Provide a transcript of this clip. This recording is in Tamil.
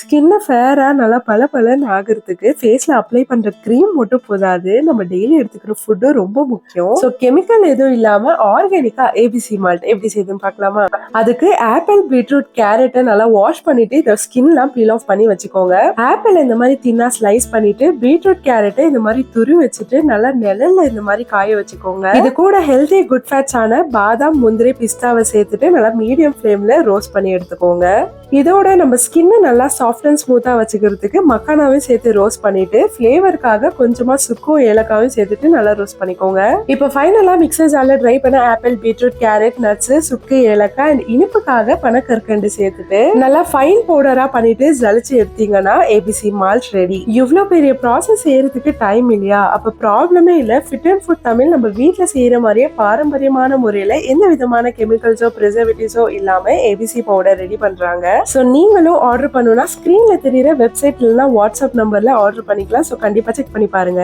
ஸ்கின்னை ஃபேரா நல்லா பல பலன்னு ஆகிறதுக்கு ஃபேஸில் அப்ளை பண்ணுற க்ரீம் மட்டும் போதாது. நம்ம டெய்லி எடுத்துக்கிற ஃபுட்டும் ரொம்ப முக்கியம். ஸோ கெமிக்கல் எதுவும் இல்லாமல் ஆர்கானிக்கா ஏபிசி மால்ட் எப்படி செய்யுதுன்னு பார்க்கலாமா? அதுக்கு ஆப்பிள் பீட்ரூட் கேரட்டை நல்லா வாஷ் பண்ணிட்டு இதை ஸ்கின்லாம் பீல் ஆஃப் பண்ணி வச்சுக்கோங்க. ஆப்பிள் இந்த மாதிரி தின்னா ஸ்லைஸ் பண்ணிட்டு பீட்ரூட் கேரட்டை இந்த மாதிரி துரு வச்சுட்டு நல்லா நிழல்ல இந்த மாதிரி காய வச்சுக்கோங்க. இது கூட ஹெல்தி குட் ஃபேட்ஸ் ஆன பாதாம் முந்திரி பிஸ்தாவை சேர்த்துட்டு நல்லா மீடியம் ஃப்ளேம்ல ரோஸ்ட் பண்ணி எடுத்துக்கோங்க. இதோட நம்ம ஸ்கின்னை நல்லா சாஃப்ட் அண்ட் வச்சுக்கிறதுக்கு மக்கானாவையும் சேர்த்து ரோஸ்ட் பண்ணிட்டு ஃப்ளேவருக்காக கொஞ்சமாக சுக்கும் ஏலக்காயும் சேர்த்துட்டு நல்லா ரோஸ்ட் பண்ணிக்கோங்க. இப்போ ஃபைனலாக மிக்சர் ஜாரில் ட்ரை பண்ண ஆப்பிள் பீட்ரூட் கேரட் நட்ஸ் சுக்கு ஏலக்காய் அண்ட் இனிப்புக்காக பனக்கற்கண்டு சேர்த்துட்டு நல்லா ஃபைன் பவுடராக பண்ணிட்டு ஜலிச்சு எடுத்தீங்கன்னா ஏபிசி மால்ட் ரெடி இவ்வளோ பெரிய ப்ராசஸ் செய்யறதுக்கு டைம் இல்லையா? அப்போ ப்ராப்ளமே இல்லை. ஃபிட் அண்ட் ஃபுட் தமிழ் நம்ம வீட்டில் செய்கிற மாதிரியே பாரம்பரியமான முறையில் எந்த விதமான கெமிக்கல்ஸோ ப்ரிசர்வேட்டிவ்ஸோ இல்லாமல் ஏபிசி பவுடர் ரெடி பண்ணுறாங்க ஸோ நீங்களும் ஆர்டர் பண்ணுன்னா ஸ்க்ரீனில் தெரிகிற வெப்சைட் இல்லைன்னா வாட்ஸ்அப் நம்பர்ல ஆர்டர் பண்ணிக்கலாம். ஸோ கண்டிப்பாக செக் பண்ணி பாருங்க.